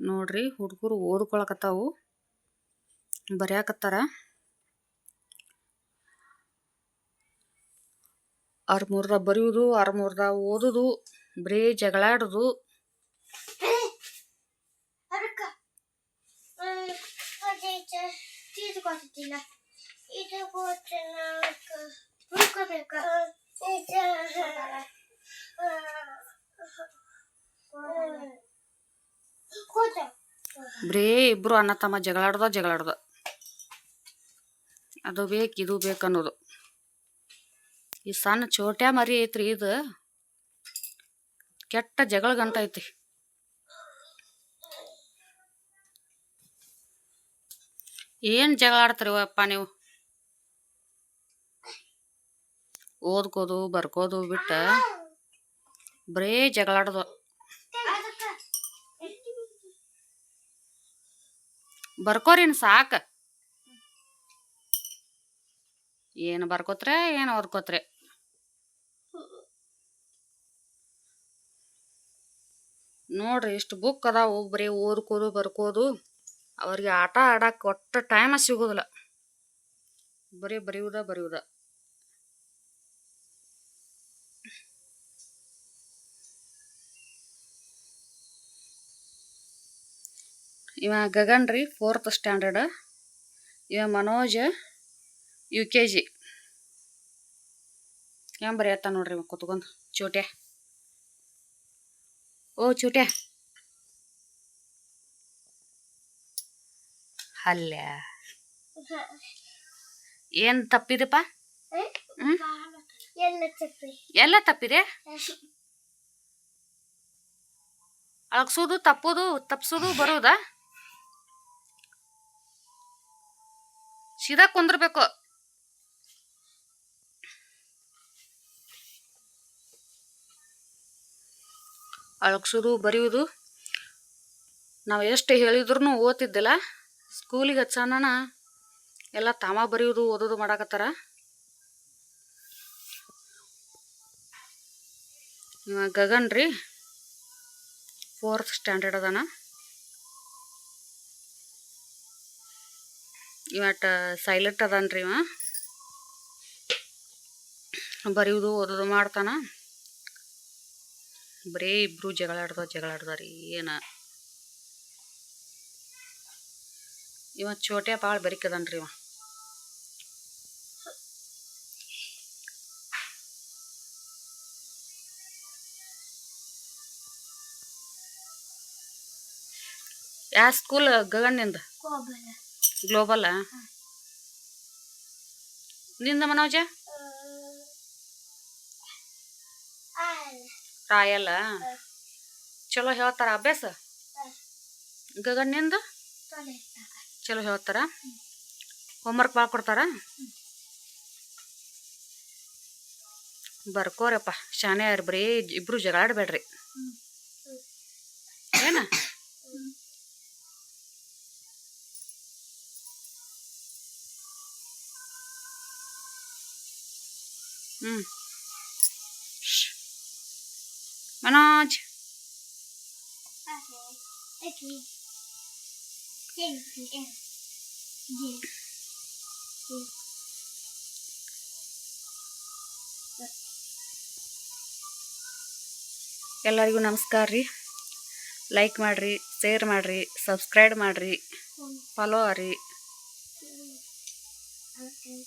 ನೋಡ್ರಿ ಹುಡುಗರು ಓದ್ಕೊಳಕತ್ತಾವು ಬರ್ಯಾಕತ್ತಾರ. ಅವ್ರ ಮೂರ್ದ ಬರೆಯುವುದು ಅವ್ರ ಮೂರ್ದ ಓದುದು ಬರೀ ಜಗಳಾಡುದು. ಇದು ಬರೀ, ಇಬ್ರು ಅಣ್ಣ ತಮ್ಮ ಜಗಳಾಡ್ದ ಜಗಳಾಡ್ದ. ಅದು ಬೇಕು, ಇದು ಬೇಕು ಅನ್ನೋದು. ಈ ಸಣ್ಣ ಚೋಟ್ಯಾ ಮರಿ ಐತ್ರಿ ಇದು. ಕೆಟ್ಟ ಜಗಳ ಗಂಟ ಐತಿ ಏನ್ ಜಗಳ ಅಪ್ಪ ನೀವು? ಓದ್ಕೋದು, ಬರ್ಕೋದು ಬಿಟ್ಟ ಬರೇ ಜಗಳಾಡೋದು. ಬರ್ಕೋರಿನ್ ಸಾಕ. ಏನು ಬರ್ಕೋತ್ರೆ, ಏನು ಓದ್ಕೋತ್ರೆ. ನೋಡ್ರಿ ಇಷ್ಟು ಬುಕ್ ಅದಾವು ಬರೀ ಓದ್ಕೋದು, ಬರ್ಕೋದು. ಅವ್ರಿಗೆ ಆಟ ಆಡಕ್ಕೆ ಒಟ್ಟು ಟೈಮ ಸಿಗೋದಿಲ್ಲ. ಬರೀ ಬರೆಯುವುದ ಬರೆಯುವುದ ಇವ ಗಗನ್ ರೀ ಫೋರ್ತ್ ಸ್ಟ್ಯಾಂಡರ್ಡ್ ಇವ ಮನೋಜ್ ಯು ಕೆ ಜಿ ಹೆಂಗ್ ಬರೆಯತ್ತ ನೋಡ್ರಿ ಇವ ಕುತ್ಕೊಂಡು? ಚೋಟ್ಯ. ಓ ಚೋಟ್ಯ. ಅಲ್ಲ ಏನ್ ತಪ್ಪಿದಪ್ಪ? ಎಲ್ಲ ತಪ್ಪಿದೆ? ಅಳಗ್ಸೋದು ತಪ್ಪೋದು ತಪ್ಸೋದು ಬರೋದಾ? ಸೀದಾ ಕುಂದ್ರಬೇಕು. ಅಳಗ್ಸೋದು ಬರೆಯೋದು. ನಾವು ಎಷ್ಟು ಹೇಳಿದ್ರು ಓದ್ತಿದ್ದಿಲ್ಲ. ಸ್ಕೂಲಿಗೆ ಹಚ್ಚೋಣ ಎಲ್ಲ ತಾಮ ಬರೆಯೋದು, ಓದೋದು ಮಾಡಾಕತ್ತಾರ. ಗಗನ್ ರೀ ಫೋರ್ತ್ ಸ್ಟ್ಯಾಂಡರ್ಡ್ ಅದಾನ. ಇವಟ ಸೈಲೆಂಟ್ ಅದಾನ್ರಿ ಇವ. ಬರೆಯುವುದು ಓದೋದು ಮಾಡ್ತಾನ. ಬರೀ ಇಬ್ರು ಜಗಳಾಡ್ದ ಜಗಳಾಡ್ದಾರಿ ಏನ. ಇವ ಚೋಟ್ಯ ಭಾಳ ಬೆರಿಕದನ್ರಿ ಇವ. ಯಾವ ಸ್ಕೂಲ್ ಕೋಬಲ ಗ್ಲೋಬಲ್ನಿಂದ ಮನೋಜ? ರಾಯಲ್ ರಾಯಲ್ಲ ಚಲೋ ಹೇಳ್ತಾರ ಅಭ್ಯಾಸ? ಗಗನ್ನಿಂದ? ಚಲೋ ಹೇಳ್ತಾರ. ಹೋಮ್ವರ್ಕ್ ಭಾಳ ಕೊಡ್ತಾರ? ಬರ್ಕೋರಪ್ಪ ಶಾನೆ ಯಾರು ಬರೀ ಇಬ್ರು ಜಗಳಾಡ್ಬೇಡ್ರಿ ಹ್ಮ್ ಶ್ಶ್. Manoj Okay. Thank you. Yes. ಎಲ್ಲರಿಗೂ ನಮಸ್ಕಾರ ರೀ ಲೈಕ್ ಮಾಡಿರಿ ಶೇರ್ ಮಾಡಿರಿ ಸಬ್ಸ್ಕ್ರೈಬ್ ಮಾಡಿರಿ ಫಾಲೋ ಆರಿ Okay.